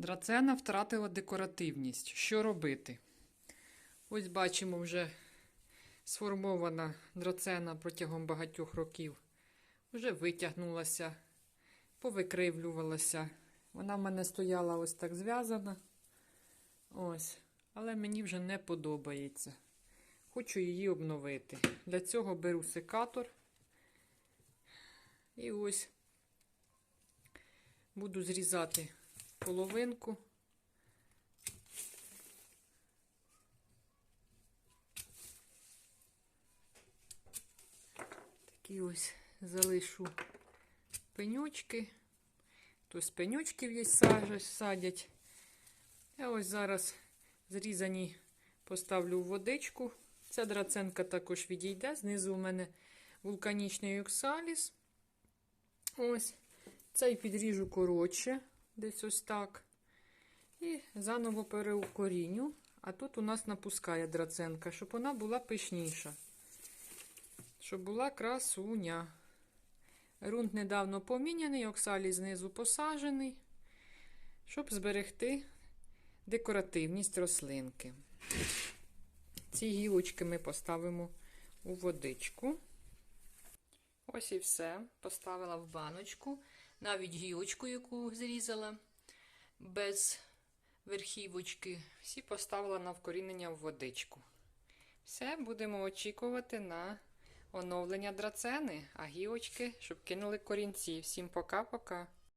Драцена втратила декоративність. Що робити? Ось бачимо вже сформована драцена протягом багатьох років. Вже витягнулася, повикривлювалася. Вона в мене стояла ось так зв'язана. Ось. Але мені вже не подобається. Хочу її обновити. Для цього беру секатор. І ось буду зрізати половинку. Такі ось залишу пенючки. То з пенючків є садять. Я ось зараз зрізані поставлю в водичку. Ця драценка також відійде. Знизу у мене вулканічний оксаліс. Ось. Цей підріжу коротше, десь ось так. І заново переукоріню. А тут у нас напускає драценка, щоб вона була пишніша. Щоб була красуня. Грунт недавно поміняний, оксалій знизу посаджений, щоб зберегти декоративність рослинки. Ці гілочки ми поставимо у водичку. Ось і все. Поставила в баночку. Навіть гілочку, яку зрізала без верхівочки, всі поставила на вкорінення в водичку. Все, будемо очікувати на оновлення драцени, а гілочки, щоб кинули корінці. Всім пока-пока.